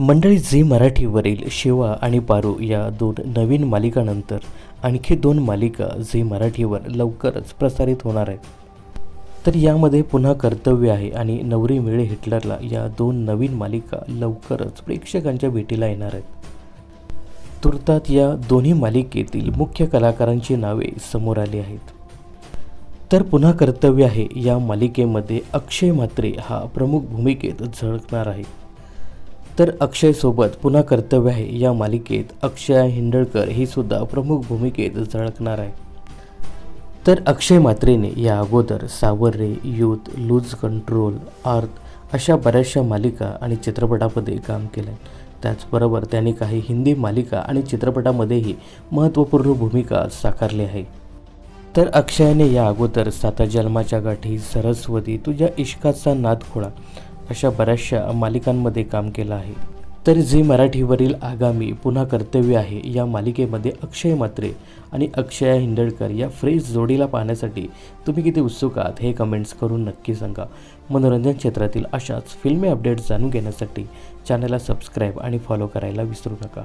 मंडळी झी मराठीवरील शिवा आणि पारू या दोन नवीन मालिकांनंतर आणखी दोन मालिका झी मराठीवर लवकरच प्रसारित होणार आहेत. तर यामध्ये पुन्हा कर्तव्य आहे आणि नवरी मिळे हिटलरला या दोन नवीन मालिका लवकरच प्रेक्षकांच्या भेटीला येणार आहेत. तुर्तात या दोन्ही मालिकेतील मुख्य कलाकारांची नावे समोर आली आहेत. तर पुन्हा कर्तव्य आहे या मालिकेमध्ये अक्षय म्हात्रे हा प्रमुख भूमिकेत झळकणार आहे. तर अक्षयसोबत पुन्हा कर्तव्य आहे. या मालिकेत अक्षय हिंडळकर ही सुद्धा प्रमुख भूमिकेत झळकणार आहे. तर अक्षय मात्रेने या अगोदर सावर्रे यूथ लूज कंट्रोल आर्थ अशा बऱ्याचशा मालिका आणि चित्रपटामध्ये काम केलं आहे त्याचबरोबर त्यांनी काही हिंदी मालिका आणि चित्रपटामध्येही महत्त्वपूर्ण भूमिका साकारली आहे. तर अक्षयाने या अगोदर साता जन्माच्या गाठी सरस्वती तुझ्या इश्काचा नाद खोळा अशा बऱ्याचशा मालिकांमध्ये काम केलं आहे. तर झी मराठीवरील आगामी पुन्हा कर्तव्य आहे या मालिकेमध्ये अक्षय मात्रे आणि अक्षया हिंडळकर या फ्रेश जोडीला पाहण्यासाठी तुम्ही किती उत्सुक आहात हे कमेंट्स करून नक्की सांगा. मनोरंजन क्षेत्रातील अशाच फिल्मी अपडेट्स जाणून घेण्यासाठी चॅनलला सबस्क्राईब आणि फॉलो करायला विसरू नका.